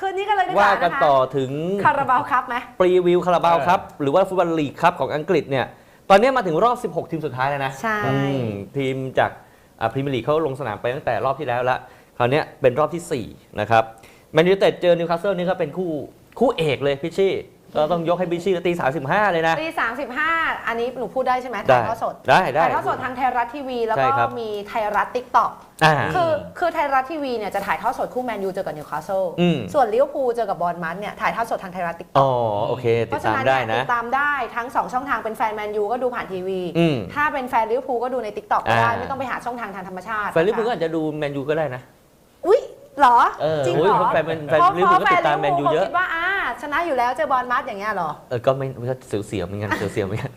คืนนี้กันเลยดีกว่าว่ากันนะคะต่อถึงคาราบาวครับไหม ปรีวิวคาราบาวเออครับ หรือว่าฟุตบอลลีกครับของอังกฤษเนี่ย ตอนนี้มาถึงรอบ 16 ทีมสุดท้ายแล้วนะใช่ อืมทีมจากพรีเมียร์ลีกเขาลงสนามไปตั้งแต่รอบที่แล้วละคราวเนี้ยเป็นรอบทีสี่4 นะครับแมนยูเต็ดเจอนิวคาสเซิลนี่ก็เป็นคู่คู่เอกเลยพี่ชี่ ก็ต้องยกให้พี่ชี่ตี35เลยนะปี35อันนี้หนูพูดได้ใช่ไหมได้ถ่ายทอดสดได้ได้ถ่ายทอดสดทางไทยรัฐทีวี แล้วใช่ก็ครับมีไทยรัฐติ๊กต็อกอ่าคือคือไทยรัฐทีวีเนี่ยจะถ่ายทอดสดคู่แมนยูเจอกับนิวคาสเซิลอืมส่วนลิเวอร์พูลเจอกับบอลมัสเนี่ยถ่ายทอดสดทางไทยรัฐติ๊กต็อ๋ออกโอเคเพติดราะฉะตามนั้นได้เนี่ยตินะดตามได้ทั้ง 2 ช่องทางเป็นแฟนแมนยูก็ดูผ่านทีวีอืมถ้าเป็นแฟนลิเวอร์พูลก็ดูใน t ิ k t o k ก็ได้อ่าไม่ต้องไปหาช่องทางทางธรรมชาติแฟนลิเวอร์พูลก็นะคะอาจจะดูแมนยูก็ได้นะอุ้ยเหรอเออจริงโอ้เหยรอเพราะแฟนแฟนเพราะลิเวอร์พูลก็แฟตินดตามแมลินเวอร์ยูพูลเยอะคิดว่าอ่า ชนะอยู่แล้วเจอบอลมัสอย่างเงี้ยเหรอ เออก็ไม่ไม่ก็เสียวๆเหมือนกันเสียวๆเหมือนกัน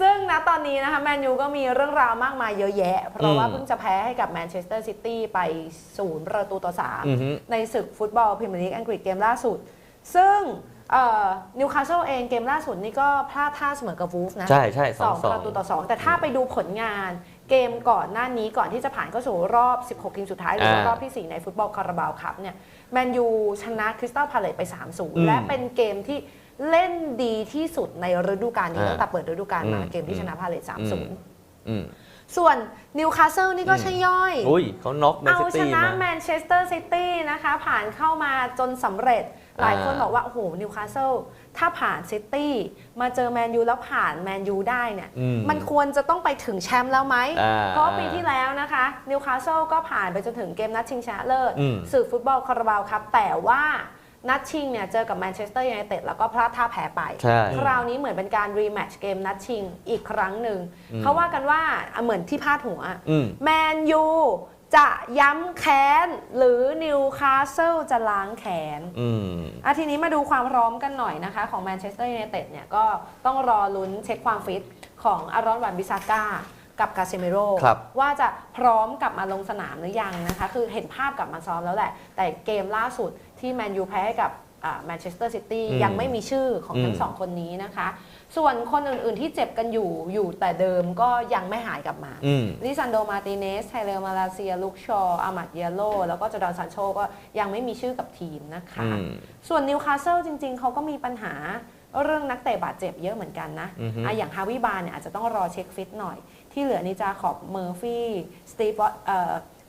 ซึ่งณตอนนี้นะคะแมนยูก็มีเรื่องราวมากมายเยอะแยะ เพราะว่าอืมเพิ่งจะแพ้ให้กับแมนเชสเตอร์ซิตี้ไปศูนย์ประตูต่ออือฮึ3ในศึกฟุตบอลพรีเมียร์ลีกอังกฤษเกมล่าสุด ซึ่งนิวคาสเซิลเองเกมล่าสุดนี่ก็พลาดท่าเสมอกับวูฟนะ ใช่ใช่สสอองงสอปง ระตูต่อ2แต่ถ้าไปดูผลงาน เกมก่อนหน้านี้ก่อนที่จะผ่านเข้าสู่รอบ 16 ทีมสุดท้ายหรือว่าอ่ารอบที่ 4 ในฟุตบอลคาราบาวคัพเนี่ยแมนยูชนะคริสตัลพาเลตไปอืม3-0 และเป็นเกมที่เล่นดีที่สุดในฤดูกาลนี้อ่าตั้งแต่เปิดฤดูกาลมาอืมเกมที่ชนะพาเลตอืม3-0อืม ส่วนนิวคาสเซิลนี่ก็อืมใช่ย่อยอุ้ยเขาน็อกแมนเอาซิชตี้นะมาแมนเชสเตอร์ซิตี้นะคะ ผ่านเข้ามาจนสำเร็จ หลายคนอ่าบอกว่า โอ้โหนิวคาสเซิลถ้าผ่านซิตี้มาเจอแมนยูแล้วผ่านแมนยูได้เนี่ยอืมมันควรจะต้องไปถึงแชมป์แล้วไหมอ่าเพราะปีที่แล้วนะคะนิวคาสเซิลก็ผ่านไปจนถึงเกมนัดชิงชนะเลิศอืมศึกฟุตบอลคาราบาวครับแต่ว่า นัดชิงเนี่ยเจอกับแมนเชสเตอร์ยูไนเต็ดแล้วก็พลาดท่าแพ้ไป ใช่ คราวนี้เหมือนเป็นการรีแมตช์เกมนัดชิงอีกครั้งหนึ่งอืมเขาว่ากันว่าอะเหมือนที่พาดหัวอืม แมนยูจะย้ำแค้น หรือนิวคาสเซิลจะล้างแค้น อืมอะทีนี้มาดูความพร้อมกันหน่อยนะคะ ของแมนเชสเตอร์ยูไนเต็ดเนี่ยก็ต้องรอลุ้นเช็คความฟิตของอารอนวันบิซาก้ากับกาเซเมโรครับ ว่าจะพร้อมกลับมาลงสนามหรือยังนะคะ คือเห็นภาพกลับมาซ้อมแล้วแหละ แต่เกมล่าสุด ที่แมนยูแพ้ให้กับแมนเชสเตอร์ซิตี้อืมยังไม่มีชื่อของทั้อืงมสองคนนี้นะคะ ส่วนคนอื่นๆที่เจ็บกันอยู่อยู่แต่เดิมก็ยังไม่หายกลับมาอืมลิซันโดมาติเนสไทเลมาลาเซีย ลุกชออามัดเยโลแล้วก็จอร์แดนซานโชก็ยังไม่มีชื่อกับทีมนะคะอืมส่วนนิวคาสเซิลจริง ๆ เขาก็มีปัญหาเรื่องนักเตะบาดเจ็บเยอะเหมือนกันนะอือฮึอะอย่างฮาวิบาเนี่ยอาจจะต้องรอเช็คฟิตหน่อย ที่เหลือนี่จาขอบเมอร์ฟี่สตีฟ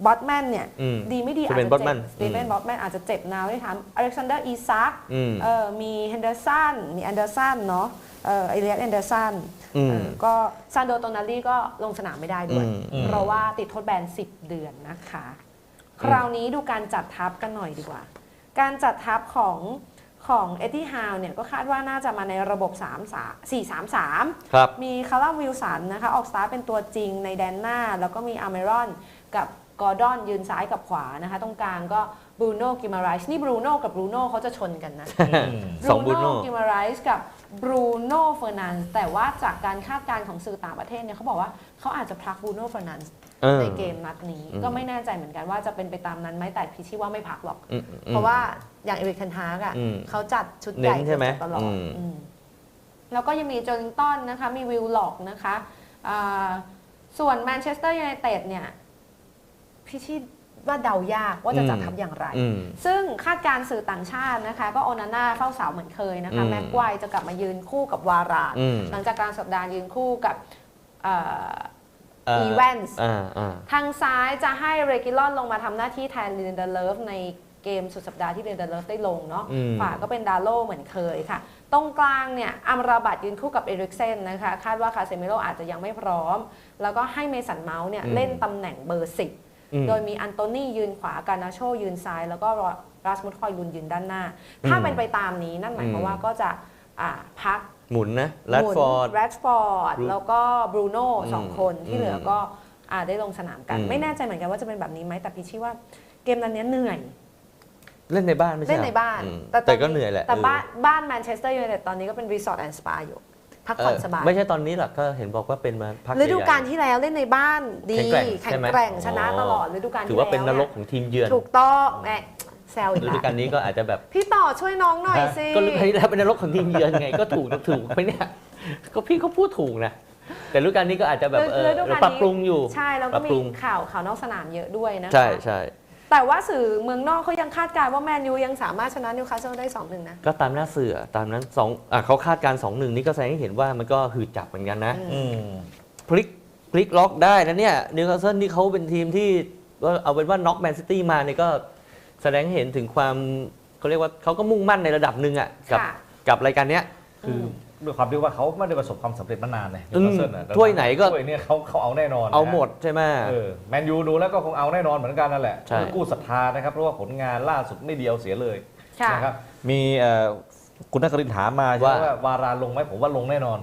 บอตแมนเนี่ยอืมดีไม่ดีสอาจตีเฟนจะบอตแมเจ็นบสตีเฟนบอตแมนอาจจะเจ็บนาวด้วยทั้งอเล็กซานเดอร์อีซักอืมเออมีเฮนเดอร์สันมีแอนเดอร์สันเนาะเออเอเลียสแอนเดอร์สันอืมเออก็ซานโดโตนาลีก็ลงสนามไม่ได้ด้วยอืมอืมเพราะว่าติดโทษแบน 10 เดือนนะคะ คราวนี้ดูการจัดทัพกันหน่อยดีกว่า การจัดทัพของ ของเอ็ดดี้ฮาวเนี่ยก็คาดว่าน่าจะมาในระบบ3 3 4 3 3 ครับ มีคาร่าวิลสันนะคะออกสตาร์ทเป็นตัวจริงในแดนหน้า แล้วก็มีอาร์เมรอนกับกอร์ดอนยืนซ้ายกับขวานะคะ ตรงกลางก็บรูโน่กิมาไรส์นี่บรูโน่กับบรูโน่เขาจะชนกันนะสองบรูโน่กิมาไรส์กับ บรูโน่เฟอร์นันส์แต่ว่าจากการคาดการณ์ของสื่อต่างประเทศเนี่ยเขาบอกว่าเขาอาจจะพลักบรูโน่เฟอร์นันส์เออในเกมนัดนี้อืมก็ไม่แน่ใจเหมือนกันว่าจะเป็นไปตามนั้นไหมแต่พี่ชี่ว่าไม่พักหรอกอืมอืมเพราะว่าอย่างเอริกเทนฮากอะอืมเขาจัดชุดใหญ่เน้นใช่ไหมตลอดอืมอืมแล้วก็ยังมีโจลิงตันนะคะ มีวิลล็อกนะคะอ่าส่วนแมนเชสเตอร์ยูไนเต็ดเนี่ยพี่ชี่ ว่าเดายากว่าจะจัดทัพอย่างไรอืมซึ่งคาดการณ์สื่อต่างชาตินะคะ ก็โอนาน่าเฝ้าเสาเหมือนเคยนะคะอืมแม็กไกวร์จะกลับมายืนคู่กับวารานอืมหลังจากกลารสัปดาห์ยืนคู่กับเอ่อเอ่ออีแวนส์อ่าอ่าทางซ้ายจะให้เรกิลอนลงมาทำหน้าที่แทนลินเดเลฟในเกมสุดสัปดาห์ที่ลินเดเลฟได้ลงเนาะอืมขวาก็เป็นดาโลเหมือนเคยค่ะ ตรงกลางเนี่ยอัมราบัตยืนคู่กับเอริกเซนนะคะ คาดว่าคาเซมิโลอาจจะยังไม่พร้อม แล้วก็ให้เมสันเมาส์เนี่ยเล่นตำแหน่งเบอร์สิบอืม โดยมีอันโตนี่ยืนขวาการนาโชยืนซ้าย แล้วก็ราสมุดคอยลุนยืนด้านหน้า ถ้าอืมเป็นไปตามนี้นั่นหมายความอืมว่าก็จะอ่าพักหมุนนะแรดฟอร์ดแรดฟอร์ด Bru- แล้วก็บรูโน่สองอืมคนที่เหลือก็อ่าได้ลงสนามกันอืมไม่แน่ใจเหมือนกันว่าจะเป็นแบบนี้ไหมแต่พี่ชี่ว่าเกมนั้นเนี้ยเหนื่อยเล่นในบ้านไม่ใช่เล่นในบ้านอืมตอแต่ก็เหนื่อยแหละ แต่เออบ้านบ้านแมนเชสเตอร์ยูไนเต็ดตอนนี้ก็เป็นรีสอร์ทแอนด์สปาอยู่ พักผ่อนสบายไม่ใช่ตอนนี้หรอกก็เห็นบอกว่าเป็นมาพักฤดูกาลใหญ่ที่แล้วเล่นในบ้านดีแข็งแกร่งใช่ไหมแข็งแกร่งชนะอ๋อตลอดฤดูกาลๆที่ถือแล้วว่าเป็นนรกของทีมเยือนถูกต้องแหมแซวอีกฤดูแล้วกาลนี้ก็อาจจะแบบพี่ต่อช่วยน้องหน่อยสิก็ฤดูกาลที่แล้วเป็นนรกของทีมเยือนไงก็ถูกถูกไหมเนี่ยก็พี่เขาพูดถูกนะแต่ฤดูกาลนี้ก็อาจจะแบบเออฤดูกาลนี้ปรับปรุงอยู่ ใช่ แล้วปก็รับมีปรุงข่าวข่าวนอกสนามเยอะด้วยนะคะใช่ใช่ แต่ว่าสื่อเมืองนอกเขายังคาดการณ์ว่าแมนยูยังสามารถชนะนิวคาสเซิลได้2-1นะ ก็ตามหน้าเสือตามนั้นสองอะเขาคาดการสองหนึ่งนี่ก็แสดงให้เห็นว่ามันก็หืดจับเหมือนกันนะอือืมพลิกพลิกล็อกได้นะเนี่ยนิวคาสเซิลนี่เขาเป็นทีมที่ว่าเอาเป็นว่าน็อกแมนซิตี้มาเนี่ยก็แสดงให้เห็นถึงความเขาเรียกว่าเขาก็มุ่งมั่นในระดับหนึ่งอะกับค่ะ กับรายการเนี้ยคือ ด้วยความที่ว่าเขาไม่ได้ประสบความสำเร็จมานานเลยอืม Newcastle น่ะถ้วยไหนก็ ถ้วยเนี่ยเขาเขาเอาแน่นอนนะเอาหมดใช่ไหม เออแมนยูดูแล้วก็คงเอาแน่นอนเหมือนกันนั่นแหละใช่กู้ศรัทธานะครับเพราะว่าผลงานล่าสุดไม่เดียวเสียเลยค่ะ นะครับมีเอ่อคุณนักรินถามมาใช่ไหมว่า ว่าวาราลงไหมผมว่าลงแน่นอน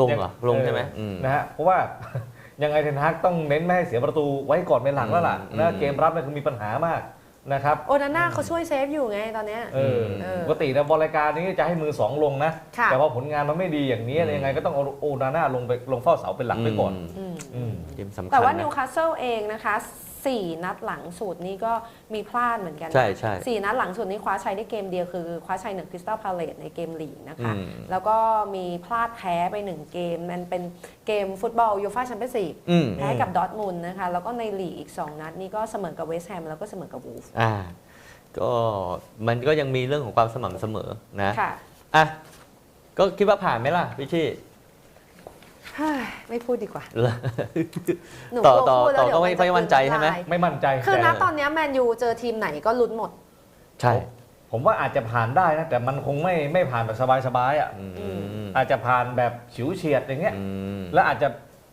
ลงเหรอ ลงใช่ไหมเอออมนะฮะเพราะว่า ยังไงเทนฮากต้องเน้นไม่ให้เสียประตูไว้ก่อนเป็นหลังแล้วล่ะอืมนะอืม เกมรับเนี่ยคือมีปัญหามาก นะครับโอนาน่าเขาช่วยเซฟอยู่ไงตอนเนี้ย เออเออปกตินะบอลรายการนี้จะให้มือสองลงนะ ค่ะ แต่พอผลงานมันไม่ดีอย่างนี้อืมยังไงก็ต้องเอาโอนาน่าลงไปลงเฝ้าเสาเป็นหลักไปก่อนมอืม อืม เกมสำคัญแต่ว่านะนิวคาสเซิลเองนะคะ 4 นัดหลังสุดนี่ก็มีพลาดเหมือนกันนะใช่ใช่สี่นัดหลังสุดนี่คว้าชัยได้เกมเดียวคือคว้าชัยหนึ่งคริสตัลพาเลตในเกมลีกนะคะ อืม แล้วก็มีพลาดแพ้ไป1เกม มันเป็นเกมฟุตบอลยูฟ่าแชมเปี้ยนส์ลีกอืมแพ้กับดอร์ทมุนด์นะคะ แล้วก็ในลีกอีก 2 นัดนี่ก็เสมอกับเวสต์แฮมแล้วก็เสมอกับวูฟอ่าก็มันก็ยังมีเรื่องของความสม่ำเสมอนะค่ะ อะก็คิดว่าผ่านไหมล่ะพี่ชี่เฮ้ย ไม่พูดดีกว่าเหรอหนูต่อกลัวต่อพูดแล้วต่อเดี๋ยวก็ไม่นจะค่อยมั่นใจใช่ไหมกลืนน้ำลายไม่มั่นใจคือแต่ณตอนเนี้ยแมนยูเจอทีมไหนก็ลุ้นหมด ใช่ผมว่าอาจจะผ่านได้นะแต่มันคงไม่ไม่ผ่านแบบสบายๆอะอืมอาจจะผ่านแบบฉิวเฉียดอย่างเงี้ย อืมและอาจจะ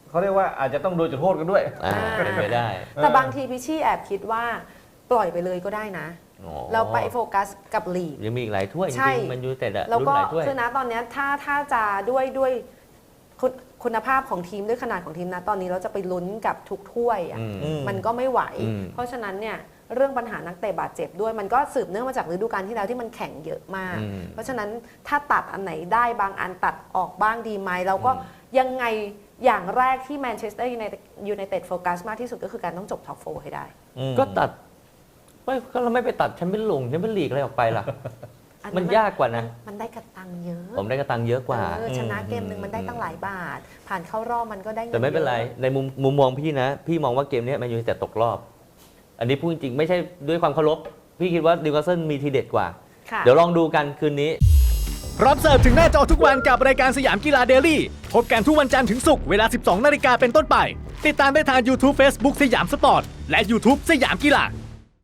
เขาเรียกว่าอาจจะต้องโดนจุดโทษกันด้วย อ่าเป็นไปได้แต่บางทีพี่ชี่แอบคิดว่าปล่อยไปเลยก็ได้นะ อ๋อเราไปโฟกัสกับลีก ยังมีอีกหลายถ้วยจใช่ ริงๆมันยูแต่ละแล้วรุ่นก็หลายถ้วย คือนะตอนเนี้ยถ้าถ้าจะด้วยด้วยคุณ คุณภาพของทีมด้วยขนาดของทีมนะตอนนี้เราจะไปลุ้นกับทุกถ้วยอะอืมอืมมันก็ไม่ไหวอืมเพราะฉะนั้นเนี่ยเรื่องปัญหานักเตะบาดเจ็บด้วยมันก็สืบเนื่องมาจากฤดูกาลที่แล้วที่มันแข่งเยอะมากอืมเพราะฉะนั้นถ้าตัดอันไหนได้บางอันตัดออกบ้างดีไหมเราก็ยังไงอย่างแรกที่แมนเชสเตอร์ยูไนเต็ดยูไนเต็ดโฟกัสมากที่สุดก็คือการต้องจบท็อปโฟให้ได้อืมก็ตัดไม่ก็เราไม่ไปตัดแชมเปี้ยนลงแชมเปี้ยนลีกอะไรออกไปล่ะอั มันยากกว่านะ มันได้กระตังเยอะ ผมได้กระตังเยอะกว่าเออชนะเกมหนึ่งมันได้ตั้งหลายบาท ผ่านเข้ารอบมันก็ได้งิแต่ไม่เป็นไรยอะในมุมมุมมองพี่นะ พี่มองว่าเกมเนี้แมนยูแต่ตกรอบ อันนี้พูดจริงๆไม่ใช่ด้วยความเคารพ พี่คิดว่าดิวคาสเซิลมีทีเด็ดกว่าค่ะเดี๋ยวลองดูกันคืนนี้ รับเสิร์ฟถึงหน้าจอทุกวันกับรายการสยามกีฬาเดลี่พบกันทุกวันจันทร์ถึงศุกร์เวลา 12 นาฬิกาเป็นต้นไป ติดตามได้ทาง YouTube Facebook สยามสปอร์ตและ YouTube สยามกีฬา